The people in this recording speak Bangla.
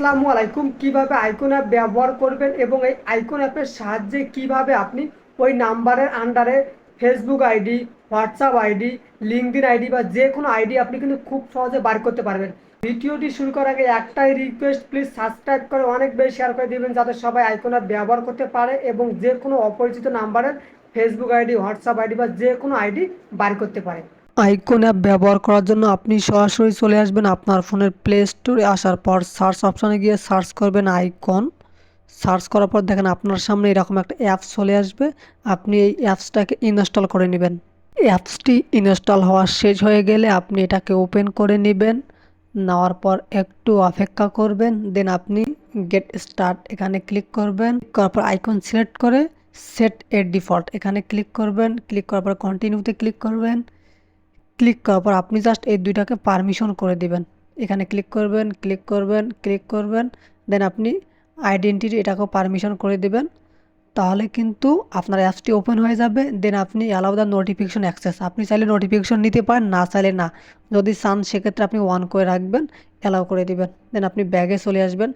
আসসালামু আলাইকুম। কীভাবে আইকন অ্যাপ ব্যবহার করবেন এবং এই আইকন অ্যাপের সাহায্যে কীভাবে আপনি ওই নাম্বারের আন্ডারে Facebook ID WhatsApp ID LinkedIn ID বা যে কোনো আইডি আপনি কিন্তু খুব সহজে বার করতে পারবেন। ভিডিওটি শুরু করার আগে একটাই রিকোয়েস্ট প্লিজ সাবস্ক্রাইব করে অনেক বেশি শেয়ার করে দিবেন যাতে সবাই আইকন অ্যাপ ব্যবহার করতে পারে এবং যে কোনো অপরিচিত নাম্বারের ফেসবুক আইডি হোয়াটসঅ্যাপ আইডি বা যে কোনো আইডি বার করতে পারে। আইকন অ্যাপ ব্যবহার করার জন্য আপনি সরাসরি চলে আসবেন আপনার ফোনের প্লে স্টোরে আসার পর সার্চ অপশানে গিয়ে সার্চ করবেন আইকন। সার্চ করার পর দেখেন আপনার সামনে এরকম একটা অ্যাপস চলে আসবে। আপনি এই অ্যাপসটাকে ইনস্টল করে নেবেন। অ্যাপসটি ইনস্টল হওয়া শেষ হয়ে গেলে আপনি এটাকে ওপেন করে নেবেন। নেওয়ার পর একটু অপেক্ষা করবেন। দেন আপনি গেট স্টার্ট এখানে ক্লিক করবেন। করার পর আইকন সিলেক্ট করে সেট এ ডিফল্ট এখানে ক্লিক করবেন। ক্লিক করার পর কন্টিনিউতে ক্লিক করবেন। ক্লিক করার পর আপনি জাস্ট এই দুইটাকে পারমিশন করে দিবেন। এখানে ক্লিক করবেন ক্লিক করবেন ক্লিক করবেন দেন আপনি আইডেন্টিটি এটাকেও পারমিশন করে দিবেন। তাহলে কিন্তু আপনার অ্যাপসটি ওপেন হয়ে যাবে দেন আপনি অ্যালাউ দ্য নোটিফিকেশন অ্যাক্সেস আপনি চাইলে নোটিফিকেশন নিতে পারেন, না চাইলে না। যদি চান, সেক্ষেত্রে আপনি ওয়ান করে রাখবেন অ্যালাউ করে দিবেন। দেন আপনি ব্যাগে চলে আসবেন।